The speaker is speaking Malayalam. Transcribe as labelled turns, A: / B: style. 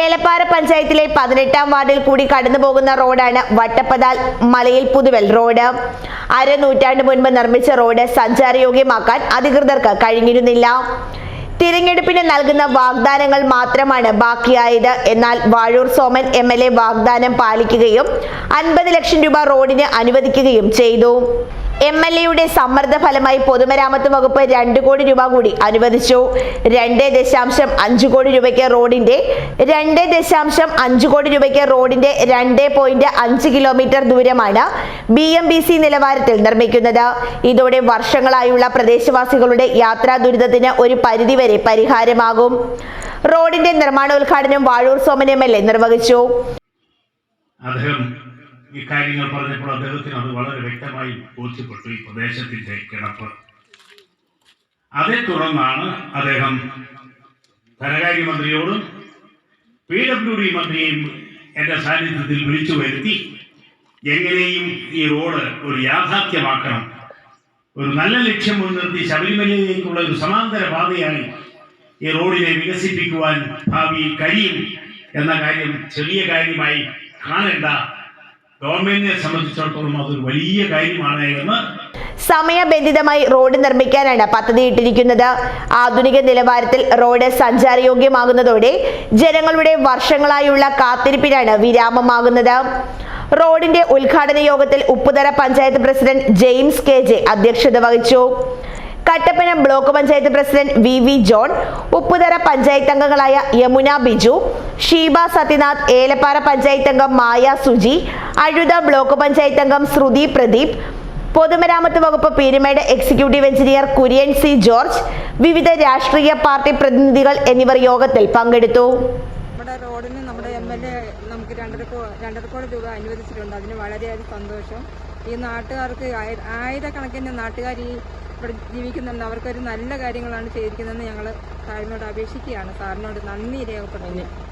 A: ഏലപ്പാറ പഞ്ചായത്തിലെ പതിനെട്ടാം വാർഡിൽ കൂടി കടന്നു പോകുന്ന റോഡാണ് വട്ടപ്പതാൽ മലയിൽ പുതുവൽ റോഡ്. അരനൂറ്റാണ്ട് മുൻപ് നിർമ്മിച്ച റോഡ് സഞ്ചാരയോഗ്യമാക്കാൻ അധികൃതർക്ക് കഴിഞ്ഞിരുന്നില്ല. തിരഞ്ഞെടുപ്പിന് നൽകുന്ന വാഗ്ദാനങ്ങൾ മാത്രമാണ് ബാക്കിയായത്. എന്നാൽ വാഴൂർ സോമൻ എം വാഗ്ദാനം പാലിക്കുകയും അൻപത് ലക്ഷം രൂപ റോഡിന് അനുവദിക്കുകയും ചെയ്തു. എം എൽ എയുടെ സമ്മർദ്ദ ഫലമായി പൊതുമരാമത്ത് വകുപ്പ് രണ്ട് കോടി രൂപ കൂടി അനുവദിച്ചു. രണ്ട് ദശാംശം അഞ്ച് കോടി രൂപയ്ക്ക് റോഡിന്റെ രണ്ട് ദശാംശം അഞ്ച് കോടി രൂപയ്ക്ക് റോഡിന്റെ രണ്ട് പോയിന്റ് അഞ്ച് കിലോമീറ്റർ ദൂരമാണ് ബി എം ബി സി നിലവാരത്തിൽ നിർമ്മിക്കുന്നത്. ഇതോടെ വർഷങ്ങളായുള്ള പ്രദേശവാസികളുടെ യാത്രാ ദുരിതത്തിന് ഒരു പരിധിവരെ പരിഹാരമാകും. റോഡിന്റെ നിർമ്മാണോദ്ഘാടനം Vazhoor Soman M L A നിർവഹിച്ചു.
B: അദ്ദേഹം ഈ കാര്യങ്ങൾ പറഞ്ഞപ്പോൾ അദ്ദേഹത്തിന് അത് വളരെ വ്യക്തമായി ബോധ്യപ്പെട്ടു ഈ പ്രദേശത്തിന്റെ കിടപ്പ്. അതേ തുടർന്നാണ് അദ്ദേഹം ധനകാര്യമന്ത്രിയോടും പി ഡബ്ല്യു ഡി മന്ത്രിയെയും എന്റെ സാന്നിധ്യത്തിൽ വിളിച്ചു വരുത്തി എങ്ങനെയും ഈ റോഡ് ഒരു യാഥാർത്ഥ്യമാക്കണം. ഒരു നല്ല ലക്ഷ്യം മുൻനിർത്തി ശബരിമലയിലേക്കുള്ള ഒരു സമാന്തര പാതയായി ഈ റോഡിനെ വികസിപ്പിക്കുവാൻ ഭാവി കഴിയും എന്ന കാര്യം ചെറിയ കാര്യമായി കാണേണ്ട. ഗവൺമെന്റിനെ സംബന്ധിച്ചിടത്തോളം അതൊരു വലിയ കാര്യമാണ് എന്ന്
A: സമയബന്ധിതമായി റോഡ് നിർമ്മിക്കാനാണ് പദ്ധതിയിട്ടിരിക്കുന്നത്. ആധുനിക നിലവാരത്തിൽ റോഡ് സഞ്ചാരയോഗ്യമാകുന്നതോടെ ജനങ്ങളുടെ വർഷങ്ങളായുള്ള കാത്തിരിപ്പിനാണ് വിരാമമാകുന്നത്. റോഡിന്റെ ഉദ്ഘാടന യോഗത്തിൽ Upputhara panchayat president James K J അധ്യക്ഷത വഹിച്ചു. Kattappana block panchayat president V V John Upputhara panchayat അംഗങ്ങളായ യമുന ബിജു ഷീബ സത്യനാഥ് ഏലപ്പാറ പഞ്ചായത്ത് അംഗം മായ സുജി അഴുത ബ്ലോക്ക് പഞ്ചായത്ത് അംഗം ശ്രുതി പ്രദീപ് പൊതുമരാമത്ത് വകുപ്പ് Peermade executive engineer Kurian C George വിവിധ രാഷ്ട്രീയ പാർട്ടി പ്രതിനിധികൾ എന്നിവർ യോഗത്തിൽ പങ്കെടുത്തു.
C: നമ്മുടെ റോഡിന് നമ്മുടെ എം എൽ എ നമുക്ക് രണ്ടര രണ്ടര കോടി രൂപ അനുവദിച്ചിട്ടുണ്ട്. അതിന് വളരെയധികം സന്തോഷം. ഈ നാട്ടുകാർക്ക് ആയിര- ആയിരക്കണക്കിന് നാട്ടുകാർ ഈ ഇവിടെ ജീവിക്കുന്നുണ്ട്. അവർക്കൊരു നല്ല കാര്യങ്ങളാണ് ചെയ്തിരിക്കുന്നതെന്ന് ഞങ്ങൾ സാറിനോട് അപേക്ഷിക്കുകയാണ്. സാറിനോട് നന്ദി രേഖപ്പെടുത്തുന്നു.